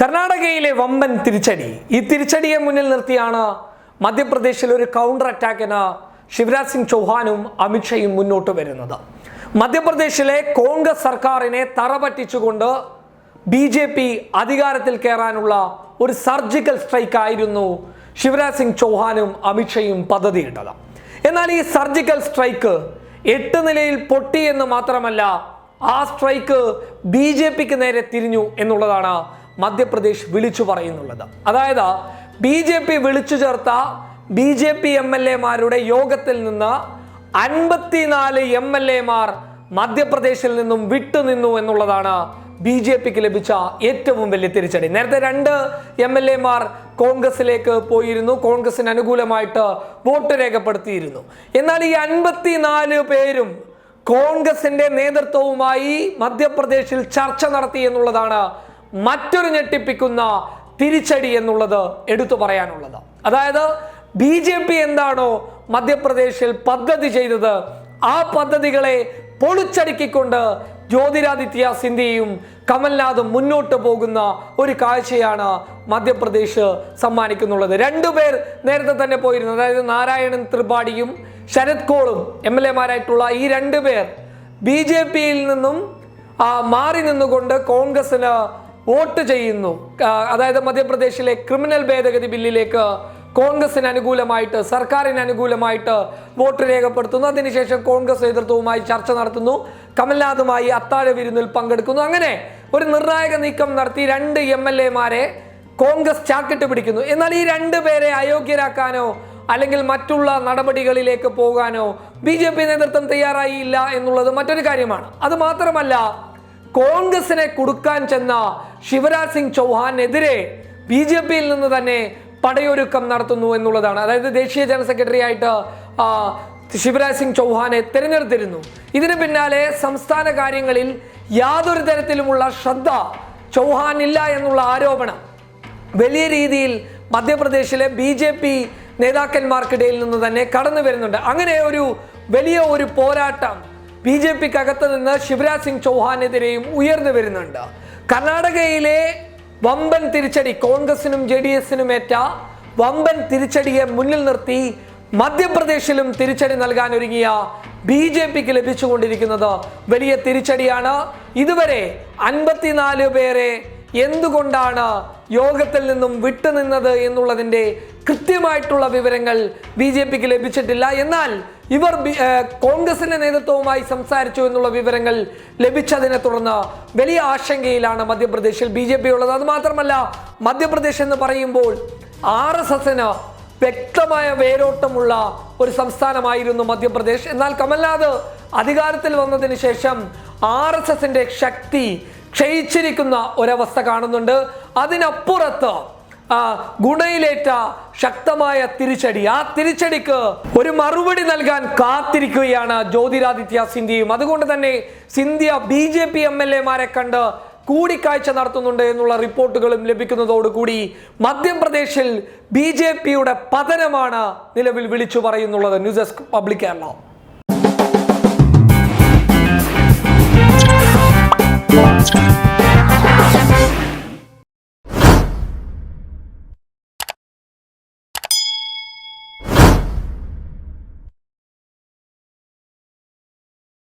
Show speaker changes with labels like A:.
A: കർണാടകയിലെ വമ്പൻ തിരിച്ചടി. ഈ തിരിച്ചടിയെ മുന്നിൽ നിർത്തിയാണ് മധ്യപ്രദേശിൽ ഒരു കൗണ്ടർ അറ്റാക്കിന് ശിവരാജ് സിംഗ് ചൗഹാനും അമിത്ഷയും മുന്നോട്ട് വരുന്നത്. മധ്യപ്രദേശിലെ കോൺഗ്രസ് സർക്കാരിനെ തറപറ്റിച്ചുകൊണ്ട് ബി ജെ പി അധികാരത്തിൽ കയറാനുള്ള ഒരു സർജിക്കൽ സ്ട്രൈക്ക് ആയിരുന്നു ശിവരാജ് സിംഗ് ചൗഹാനും അമിത്ഷയും പദ്ധതിയിട്ടത്. എന്നാൽ ഈ സർജിക്കൽ സ്ട്രൈക്ക് എട്ട് നിലയിൽ പൊട്ടി എന്ന് മാത്രമല്ല ആ സ്ട്രൈക്ക് ബി ജെ പിക്ക് നേരെ തിരിഞ്ഞു എന്നുള്ളതാണ് മധ്യപ്രദേശ് വിളിച്ചു പറയുന്നുള്ളത്. അതായത് ബി ജെ പി വിളിച്ചു ചേർത്ത B J P M L എമാരുടെ യോഗത്തിൽ നിന്ന് അൻപത്തിനാല് എം എൽ എമാർ മധ്യപ്രദേശിൽ നിന്നും വിട്ടുനിന്നു എന്നുള്ളതാണ് ബി ജെ പിക്ക് ലഭിച്ച ഏറ്റവും വലിയ തിരിച്ചടി. നേരത്തെ രണ്ട് എം എൽ എമാർ കോൺഗ്രസിലേക്ക് പോയിരുന്നു. കോൺഗ്രസിന് അനുകൂലമായിട്ട് വോട്ട് രേഖപ്പെടുത്തിയിരുന്നു. എന്നാൽ ഈ അൻപത്തിനാല് പേരും കോൺഗ്രസിന്റെ നേതൃത്വവുമായി മധ്യപ്രദേശിൽ ചർച്ച നടത്തി എന്നുള്ളതാണ് മറ്റൊരു ഞെട്ടിപ്പിക്കുന്ന തിരിച്ചടി എന്നുള്ളത് എടുത്തു പറയാനുള്ളത്. അതായത് ബി ജെ പി എന്താണോ മധ്യപ്രദേശിൽ പദ്ധതി ചെയ്തത് ആ പദ്ധതികളെ പൊളിച്ചടുക്കിക്കൊണ്ട് ജ്യോതിരാദിത്യ സിന്ധ്യയും കമൽനാഥും മുന്നോട്ട് പോകുന്ന ഒരു കാഴ്ചയാണ് മധ്യപ്രദേശ് സമ്മാനിക്കുന്നുള്ളത്. രണ്ടുപേർ നേരത്തെ തന്നെ പോയിരുന്നു. അതായത് നാരായണൻ ത്രിപാഠിയും ശരത് കോളും എം എൽ എമാരായിട്ടുള്ള ഈ രണ്ടുപേർ ബി ജെ പിയിൽ നിന്നും മാറി നിന്നുകൊണ്ട് കോൺഗ്രസിന് വോട്ട് ചെയ്യുന്നു. അതായത് മധ്യപ്രദേശിലെ ക്രിമിനൽ ഭേദഗതി ബില്ലിലേക്ക് കോൺഗ്രസിന് അനുകൂലമായിട്ട് സർക്കാരിന് അനുകൂലമായിട്ട് വോട്ട് രേഖപ്പെടുത്തുന്നു. അതിനുശേഷം കോൺഗ്രസ് നേതൃത്വവുമായി ചർച്ച നടത്തുന്നു. കമൽനാഥുമായി അത്താഴ വിരുന്നിൽ പങ്കെടുക്കുന്നു. അങ്ങനെ ഒരു നിർണായക നീക്കം നടത്തി രണ്ട് എം എൽ എമാരെ കോൺഗ്രസ് ചാക്കിട്ട് പിടിക്കുന്നു. എന്നാൽ ഈ രണ്ട് പേരെ അയോഗ്യരാക്കാനോ അല്ലെങ്കിൽ മറ്റുള്ള നടപടികളിലേക്ക് പോകാനോ ബി ജെ പി നേതൃത്വം തയ്യാറായില്ല എന്നുള്ളത് മറ്റൊരു കാര്യമാണ്. അത് മാത്രമല്ല കോൺഗ്രസിനെ കൊടുക്കാൻ ചെന്ന ശിവരാജ് സിംഗ് ചൗഹാനെതിരെ ബി ജെ പിയിൽ നിന്ന് തന്നെ പടയൊരുക്കം നടത്തുന്നു എന്നുള്ളതാണ്. അതായത് ദേശീയ ജനറൽ സെക്രട്ടറി ആയിട്ട് ശിവരാജ് സിംഗ് ചൗഹാനെ തിരഞ്ഞെടുത്തിരുന്നു. ഇതിന് പിന്നാലെ സംസ്ഥാന കാര്യങ്ങളിൽ യാതൊരു തരത്തിലുമുള്ള ശ്രദ്ധ ചൗഹാൻ ഇല്ല എന്നുള്ള ആരോപണം. വലിയ രീതിയിൽ മധ്യപ്രദേശിലെ ബി ജെ പി നേതാക്കന്മാർക്കിടയിൽ നിന്ന് തന്നെ കടന്നു വരുന്നുണ്ട് അങ്ങനെ ഒരു വലിയ ഒരു പോരാട്ടം ബി ജെ പിക്കകത്ത് നിന്ന് ശിവരാജ് സിംഗ് ചൗഹാനെതിരെയും ഉയർന്നു വരുന്നുണ്ട്. കർണാടകയിലെ വമ്പൻ തിരിച്ചടി കോൺഗ്രസിനും ജെ ഡി എസിനും ഏറ്റ വമ്പൻ തിരിച്ചടിയെ മുന്നിൽ നിർത്തി മധ്യപ്രദേശിലും തിരിച്ചടി നൽകാൻ ഒരുങ്ങിയ ബി ജെ പിക്ക് ലഭിച്ചുകൊണ്ടിരിക്കുന്നത് വലിയ തിരിച്ചടിയാണ്. ഇതുവരെ അൻപത്തിനാല് പേരെ എന്തുകൊണ്ടാണ് യോഗത്തിൽ നിന്നും വിട്ടുനിന്നത് എന്നുള്ളതിന്റെ കൃത്യമായിട്ടുള്ള വിവരങ്ങൾ ബി ജെ പിക്ക് ലഭിച്ചിട്ടില്ല. എന്നാൽ ഇവർ കോൺഗ്രസിന്റെ നേതൃത്വവുമായി സംസാരിച്ചു എന്നുള്ള വിവരങ്ങൾ ലഭിച്ചതിനെ തുടർന്ന് വലിയ ആശങ്കയിലാണ് മധ്യപ്രദേശിൽ ബി ജെ പി ഉള്ളത്. അത് മാത്രമല്ല മധ്യപ്രദേശ് എന്ന് പറയുമ്പോൾ ആർ എസ് എസിന് വ്യക്തമായ വേരോട്ടമുള്ള ഒരു സംസ്ഥാനമായിരുന്നു മധ്യപ്രദേശ്. എന്നാൽ കമൽനാഥ് അധികാരത്തിൽ വന്നതിന് ശേഷം ആർ എസ് എസിന്റെ ശക്തി ക്ഷയിച്ചിരിക്കുന്ന ഒരവസ്ഥ കാണുന്നുണ്ട്. അതിനപ്പുറത്ത് ഗുണയിലേറ്റ ശക്തമായ തിരിച്ചടി. ആ തിരിച്ചടിക്ക് ഒരു മറുപടി നൽകാൻ കാത്തിരിക്കുകയാണ് ജ്യോതിരാദിത്യ സിന്ധ്യയും. അതുകൊണ്ട് തന്നെ Scindia B J P M L എമാരെ കണ്ട് കൂടിക്കാഴ്ച നടത്തുന്നുണ്ട് എന്നുള്ള റിപ്പോർട്ടുകളും ലഭിക്കുന്നതോടുകൂടി മധ്യപ്രദേശിൽ ബി ജെ പിയുടെ പതനമാണ് നിലവിൽ വിളിച്ചു പറയുന്നുള്ളത്. News desk public Kerala.